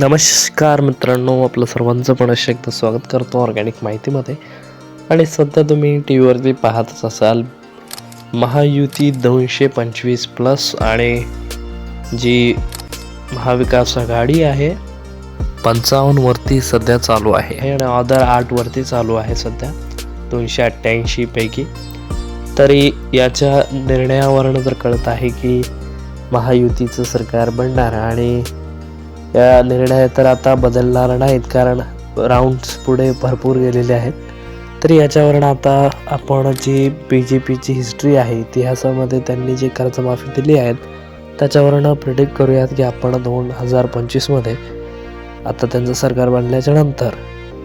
नमस्कार मित्रांनो आपलं सर्वांचं पण असे एकदा स्वागत करतो ऑर्गॅनिक माहितीमध्ये. आणि सध्या तुम्ही टी व्हीवरती पाहतच असाल महायुती दोनशे पंचवीस प्लस आणि जी महाविकास आघाडी आहे पंचावन्नवरती सध्या चालू आहे. आणि ऑदर आठवरती चालू आहे सध्या दोनशे अठ्ठ्याऐंशीपैकी तरी याच्या निर्णयावरनं तर कळत आहे की महायुतीचं सरकार बनणार आणि या निर्णय तर आता बदलणार नाहीत कारण राऊंड्स पुढे भरपूर गेलेले आहेत. तरी याच्यावरून आता आपण जी बी जे पीची हिस्ट्री आहे इतिहासामध्ये त्यांनी जी कर्जमाफी दिली आहेत त्याच्यावरनं प्रिडिक्ट करूयात की आपण दोन हजार पंचवीसमध्ये आता त्यांचं सरकार बनल्याच्या नंतर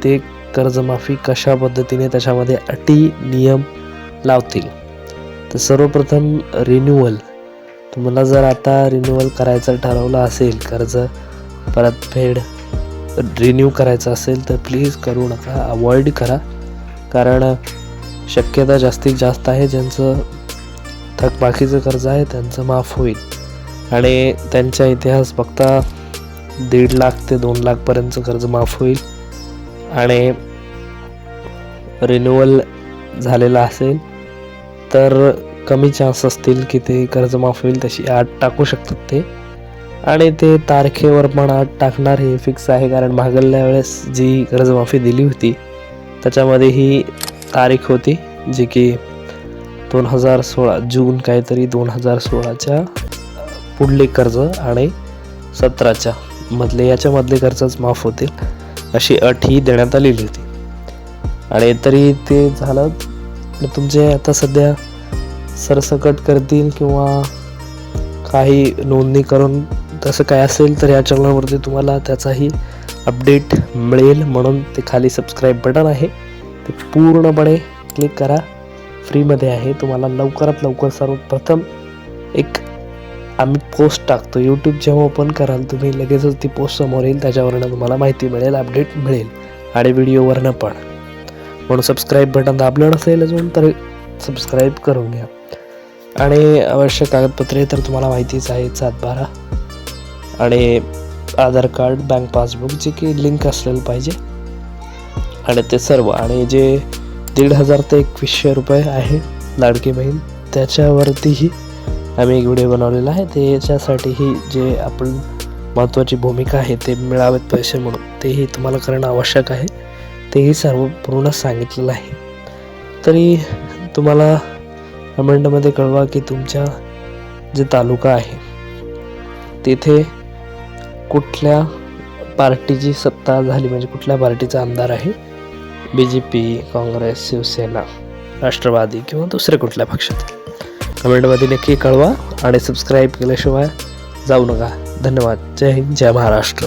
ते कर्जमाफी कशा पद्धतीने त्याच्यामध्ये अटी नियम लावतील. तर सर्वप्रथम रिन्युअल तुम्हाला जर आता रिन्युअल करायचं ठरवलं असेल कर्ज परतफेड रिन्यू करायचं असेल तर प्लीज करू नका. अवॉइड करा. कारण शक्यता जास्तीत जास्त आहे. ज्यांचं थकबाकीचं कर्ज आहे त्यांचं माफ होईल. आणि त्यांचा इतिहास बघता दीड लाख ते दोन लाखपर्यंतचं कर्ज माफ होईल. आणि रिन्युअल झालेलं असेल तर कमी चान्स असतील की ते कर्ज माफ होईल. तशी आट टाकू शकतात ते. आणि ते तारखेवर पण आत टाकणार हे फिक्स आहे कारण मागल्या वेळेस जी कर्जमाफी दिली होती त्याच्यामध्ये ही तारीख होती जी की दोन हजार सोळा जून काहीतरी दोन हजार सोळाच्या पुढले कर्ज आणि सतराच्या मधले याच्यामधले कर्जच माफ होतील अशी अट ही देण्यात आलेली होती. आणि तरी ते झालं तुमचे आता सध्या सरसकट करतील किंवा काही नोंदणी करून तसं काय असेल तर या चॅनलवरती तुम्हाला त्याचाही अपडेट मिळेल म्हणून ते खाली सबस्क्राईब बटन आहे. ते पूर्णपणे क्लिक करा. फ्रीमध्ये आहे. तुम्हाला लवकरात लवकर सर्वप्रथम एक आम्ही पोस्ट टाकतो. यूट्यूब जेव्हा ओपन कराल तुम्ही लगेचच ती पोस्ट समोर येईल. त्याच्यावरनं तुम्हाला माहिती मिळेल अपडेट मिळेल आणि व्हिडिओवरनं पण. म्हणून सबस्क्राईब बटन दाबलं नसेल अजून तर सबस्क्राईब करून घ्या. आणि आवश्यक कागदपत्रे तर तुम्हाला माहितीच आहे सातबारा. आणि आधार कार्ड बँक पासबुक जे की लिंक असलेलं पाहिजे. आणि ते सर्व आणि जे दीड हजार ते एकवीसशे रुपये आहे लाडकी बहीण त्याच्यावरतीही आम्ही एक व्हिडिओ बनवलेला आहे. ते याच्यासाठीही जे आपण महत्त्वाची भूमिका आहे ते मिळावेत पैसे म्हणून तेही तुम्हाला करणं आवश्यक आहे. तेही सर्व पूर्ण सांगितलेलं आहे. तरी तुम्हाला कमेंटमध्ये कळवा की तुमच्या जे तालुका आहे तिथे कुठल्या पार्टीची सत्ता झाली म्हणजे कुठल्या पार्टीचा आमदार आहे? B J P Congress Shiv Sena Rashtrawadi किंवा दुसऱ्या कुठल्या पक्षात? कमेंटमध्ये नक्की कळवा आणि सबस्क्राईब केल्याशिवाय जाऊ नका. धन्यवाद. जय हिंद जय महाराष्ट्र.